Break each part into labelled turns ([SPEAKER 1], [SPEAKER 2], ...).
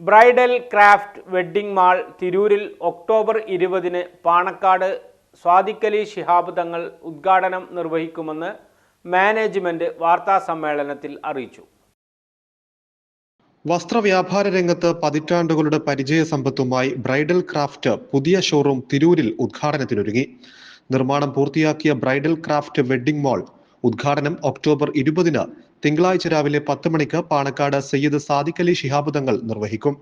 [SPEAKER 1] Bridal craft wedding mall തിരൂരിൽ October ഇരുപതിന് പാണക്കാട് സ്വാദിക്കലി ശിഹാബ് തങ്ങൾ ഉദ്ഘാടനം നിർവഹിക്കുമെന്ന് മാനേജ്മെന്റ് വാർത്താ സമ്മേളനത്തിൽ അറിയിച്ചു.
[SPEAKER 2] വസ്ത്രവ്യാപാര രംഗത്ത് പതിറ്റാണ്ടുകളുടെ പരിചയ സമ്പത്തുമായി ബ്രൈഡൽ ക്രാഫ്റ്റ് പുതിയ ഷോറൂം തിരൂരിൽ ഉദ്ഘാടനത്തിനൊരുങ്ങി. നിർമ്മാണം പൂർത്തിയാക്കിയ ബ്രൈഡൽ ക്രാഫ്റ്റ് വെഡ്ഡിംഗ് മാൾ ഉദ്ഘാടനം ഒക്ടോബർ ഇരുപതിന് തിങ്കളാഴ്ച രാവിലെ പത്ത് മണിക്ക് പാണക്കാട് സയ്യിദ് സാദിഖ് അലി ശിഹാബ് തങ്ങൾ നിർവഹിക്കും.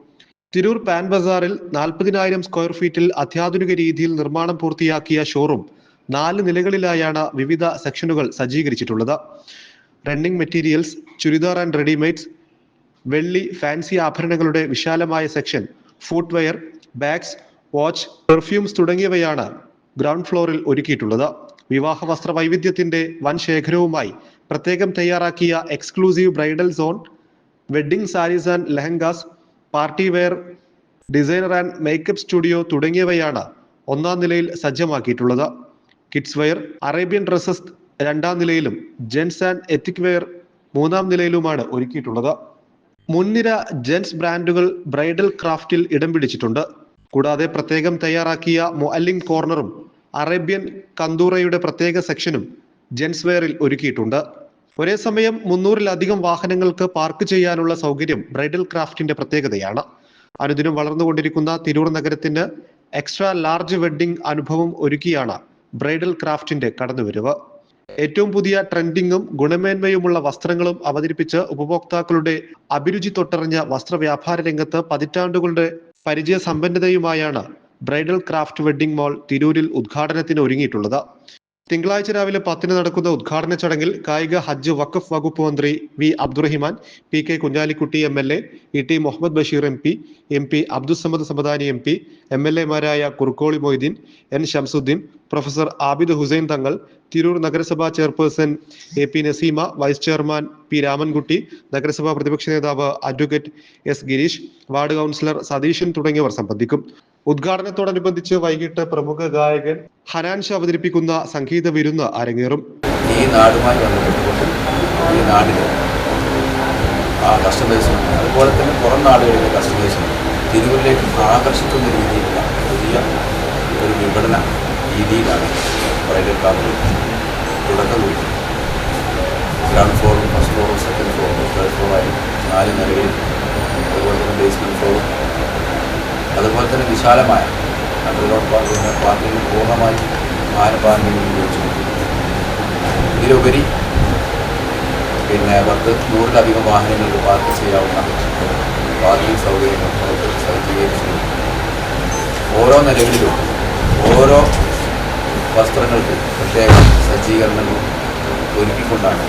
[SPEAKER 2] തിരൂർ പാൻ ബസാറിൽ നാൽപ്പതിനായിരം സ്ക്വയർ ഫീറ്റിൽ അത്യാധുനിക രീതിയിൽ നിർമ്മാണം പൂർത്തിയാക്കിയ ഷോറൂം നാല് നിലകളിലായാണ് വിവിധ സെക്ഷനുകൾ സജ്ജീകരിച്ചിട്ടുള്ളത്. Running materials churidar and readymades വെള്ളി ഫാൻസി ആഭരണങ്ങളുടെ വിശാലമായ section footwear bags watch perfumes തുടങ്ങിയവയാണ് ഗ്രൗണ്ട് ഫ്ലോറിൽ ഒരുക്കിയിട്ടുള്ളത്. വിവാഹ വസ്ത്ര വൈവിധ്യത്തിന്റെ വൻ ശേഖരവുമായി പ്രത്യേകം തയ്യാറാക്കിയ exclusive bridal zone wedding sarees and lehengas party wear designer and makeup studio തുടങ്ങിയവയാണ് ഒന്നാം നിലയിൽ സജ്ജമാക്കിയിട്ടുള്ളത്. കിഡ്സ് വെയർ അറേബ്യൻ ഡ്രസ്സസ് രണ്ടാം നിലയിലും ജെൻസ് ആൻഡ് എത്തിക് വെയർ മൂന്നാം നിലയിലുമാണ് ഒരുക്കിയിട്ടുള്ളത്. മുൻനിര ജെൻസ് ബ്രാൻഡുകൾ ബ്രൈഡൽ ക്രാഫ്റ്റിൽ ഇടം പിടിച്ചിട്ടുണ്ട്. കൂടാതെ പ്രത്യേകം തയ്യാറാക്കിയ മൊഅല്ലിംഗ് കോർണറും അറേബ്യൻ കന്തൂറയുടെ പ്രത്യേക സെക്ഷനും ജെൻസ് വെയറിൽ ഒരുക്കിയിട്ടുണ്ട്. ഒരേ സമയം മുന്നൂറിലധികം വാഹനങ്ങൾക്ക് പാർക്ക് ചെയ്യാനുള്ള സൗകര്യം ബ്രൈഡൽ ക്രാഫ്റ്റിന്റെ പ്രത്യേകതയാണ്. അനുദിനം വളർന്നുകൊണ്ടിരിക്കുന്ന തിരൂർ നഗരത്തിന് എക്സ്ട്രാ ലാർജ് വെഡ്ഡിംഗ് അനുഭവം ഒരുക്കിയാണ് ബ്രൈഡൽ ക്രാഫ്റ്റിന്റെ കടന്നുവരവ്. ഏറ്റവും പുതിയ ട്രെൻഡിങ്ങും ഗുണമേന്മയുമുള്ള വസ്ത്രങ്ങളും അവതരിപ്പിച്ച് ഉപഭോക്താക്കളുടെ അഭിരുചി തൊട്ടറിഞ്ഞ വസ്ത്രവ്യാപാര രംഗത്ത് പതിറ്റാണ്ടുകളുടെ പരിചയ സമ്പന്നതയുമായാണ് ബ്രൈഡൽ ക്രാഫ്റ്റ് വെഡ്ഡിംഗ് മാൾ തിരൂരിൽ ഉദ്ഘാടനത്തിന് ഒരുങ്ങിയിട്ടുള്ളത്. തിങ്കളാഴ്ച രാവിലെ പത്തിന് നടക്കുന്ന ഉദ്ഘാടന ചടങ്ങിൽ കായിക ഹജ്ജ് വഖഫ് വകുപ്പ് മന്ത്രി V Abdurahiman P K Kunhalikutty M L A E T Muhammad Basheer M P M P Abdussamad Samadani M P M L എമാരായ Kurukkoli Moideen N Shamsuddin professor Abid Hussain Thangal Tirur നഗരസഭാ chairperson A P Naseema vice chairman P Ramankutty നഗരസഭാ പ്രതിപക്ഷ നേതാവ് advocate S Girish ward councillor Satheesan തുടങ്ങിയവർ സംബന്ധിക്കും. ഉദ്ഘാടനത്തോടനുബന്ധിച്ച് വൈകിട്ട് പ്രമുഖ ഗായകൻ ഹനാൻഷ് അവതരിപ്പിക്കുന്ന സംഗീത വിരുന്ന് അരങ്ങേറും.
[SPEAKER 3] ഈ നാടുമായി ഈ നാടിന് ആ കസ്റ്റമേഴ്സും അതുപോലെ തന്നെ പുറം നാടുകളിലെ കസ്റ്റമേഴ്സും തിരുവല്ലേക്ക് ആകർഷിക്കുന്ന രീതിയിലുള്ള പുതിയ ഒരു വിപണന രീതിയിലാണ്. ബ്രൈഡൽ കാർഡ് തുടക്കം കുറിച്ചു ഗ്രൗണ്ട് ഫ്ലോറും ഫസ്റ്റ് ഫ്ലോറും സെക്കൻഡ് ഫ്ലോറും തേർഡ് ഫ്ലോറായി നാല് നിലയിൽ അതുപോലെ തന്നെ ബേസ്മെന്റ് ഫ്ലോറും അതുപോലെ തന്നെ വിശാലമായ അണ്ടർഗ്രൗണ്ട് പാർക്കിംഗ് പാർക്കിംഗ് പൂർണമായി വാഹന പാർക്കിംഗ് ഉപയോഗിച്ചു ഇതിലുപരി പിന്നെ പത്ത് നൂറിലധികം വാഹനങ്ങൾക്ക് പാർക്ക് ചെയ്യാവുന്ന പാർക്കിംഗ് സൗകര്യങ്ങൾ സജ്ജീകരിച്ചു ഓരോ നിലകളിലും ഓരോ വസ്ത്രങ്ങൾക്ക് പ്രത്യേക സജ്ജീകരണങ്ങളും ഒരുക്കിക്കൊണ്ടാണ്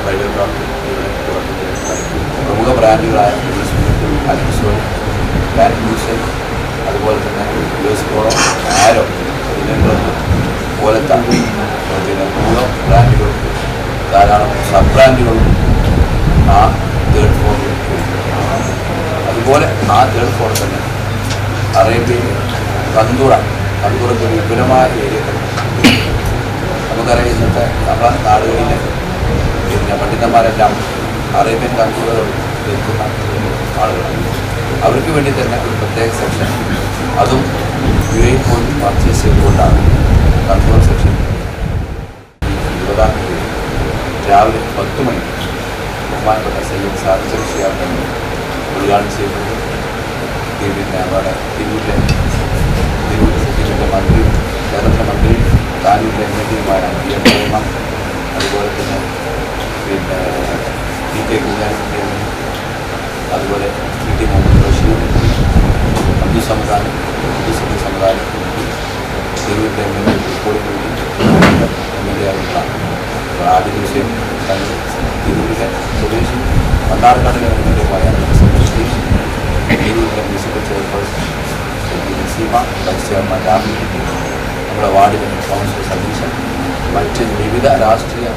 [SPEAKER 3] ബ്രൈഡൽ ക്രാഫ്റ്റ് ഇവിടെ പ്രമുഖ ബ്രാൻഡുകളായ അൽസോ ബ്രാൻഡ് മ്യൂസിയം അതുപോലെ തന്നെ യുഎസ് പോളോ ആരോ ഇതിനൊന്നും പോലത്തെ പിന്നെ മൂന്ന് ബ്രാൻഡുകൾക്ക് ധാരാളം സബ് ബ്രാൻഡുകളും ആ തേർഡ് ഫോണിൽ അതുപോലെ ആ തേർഡ് ഫോണിൽ തന്നെ അറേബ്യയിൽ കന്തൂറ കന്തൂറത്ത് വിപുലമായ നമുക്കറിയാം ഇന്നത്തെ നമ്മുടെ നാടുകളിൽ പിന്നെ പണ്ഡിതന്മാരെല്ലാം അറേബ്യൻ കൺട്രികളോട് ധരിക്കുന്ന ആളുകളാണ്. അവർക്ക് വേണ്ടി തന്നെ ഒരു പ്രത്യേക സെക്ഷൻ അതും യു എ പോയി പർച്ചേസ് ചെയ്തുകൊണ്ടാണ് കൺട്രോൾ സെക്ഷൻ ഇരുപതാം തീയതി രാവിലെ പത്ത് മണിക്ക് ബഹുമാനപ്പെട്ട സയ്യദ് സാദിഖ് ഷിയാബ് ഉദ്ഘാടനം ചെയ്യുന്നത് പിന്നെ നമ്മുടെ തിരൂരിലെ തിരൂർ തിരൂരിലെ മന്ത്രി എൽ എമാരായ പി എം പൂർണ അതുപോലെ തന്നെ പിന്നെ പി കെ എ, അതുപോലെ പി ടി മുഹമ്മദ് ബഷീർ അബ്ദുൽ സംവിധാനം അബ്ദുൽ സമീർ സംവിധാനം തിരൂരിലെ M L A Kozhikode M L A ആയിട്ടുള്ള ആദ്യ ദിവസം തിരൂരിലെ സ്വദേശി മണ്ണാർക്കാടിലെ എം എൽ എമായ സന്തോഷ് തിരൂരിലെ musical chairperson Seema vice chairman Rahul നമ്മുടെ വാർഡിലെ കൗൺസിലർ സതീശൻ മറ്റ് വിവിധ രാഷ്ട്രീയ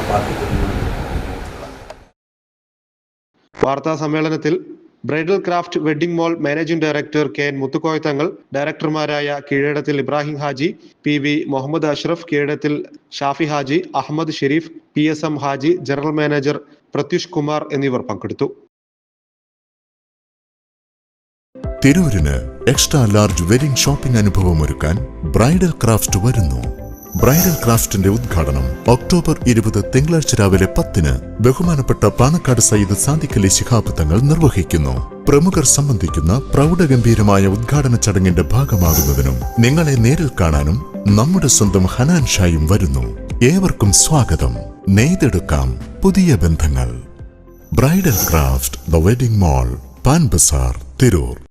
[SPEAKER 2] വാർത്താ സമ്മേളനത്തിൽ Bridal Craft wedding mall managing director K N Muthukoya Thangal ഡയറക്ടർമാരായ Keezhadathil Ibrahim Haji P V Muhammad Ashraf Keezhadathil Shafi Haji Ahammed Sharif P S M Haji general manager Pratyush Kumar എന്നിവർ പങ്കെടുത്തു.
[SPEAKER 4] തിരൂരിന് extra large wedding shopping അനുഭവം ഒരുക്കാൻ bridal craft വരുന്നു. Bridal ക്രാഫ്റ്റിന്റെ ഉദ്ഘാടനം October ഇരുപത് തിങ്കളാഴ്ച രാവിലെ പത്തിന് ബഹുമാനപ്പെട്ട പാണക്കാട് സയ്യിദ് സാദിഖലി ശിഹാബ് തങ്ങൾ നിർവഹിക്കുന്നു. പ്രമുഖർ സംബന്ധിക്കുന്ന പ്രൗഢഗംഭീരമായ ഉദ്ഘാടന ചടങ്ങിന്റെ ഭാഗമാകുന്നതിനും നിങ്ങളെ നേരിൽ കാണാനും നമ്മുടെ സ്വന്തം ഹനാൻ ഷായും വരുന്നു. ഏവർക്കും സ്വാഗതം. നെയ്തെടുക്കാം പുതിയ ബന്ധങ്ങൾ. Bridal craft the wedding mall Pan Bazaar Tirur.